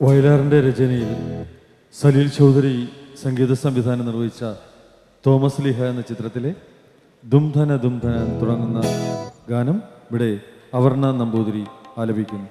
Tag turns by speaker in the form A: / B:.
A: വയലാറിന്റെ രചനയിൽ സലീൽ ചൗധരി സംഗീത സംവിധാനം നിർവഹിച്ച തോമസ് ലിഹ എന്ന ചിത്രത്തിലെ ദുംധന ദുംധന എന്ന് തുടങ്ങുന്ന ഗാനം ഇവിടെ അവർണ നമ്പൂതിരി ആലപിക്കുന്നു.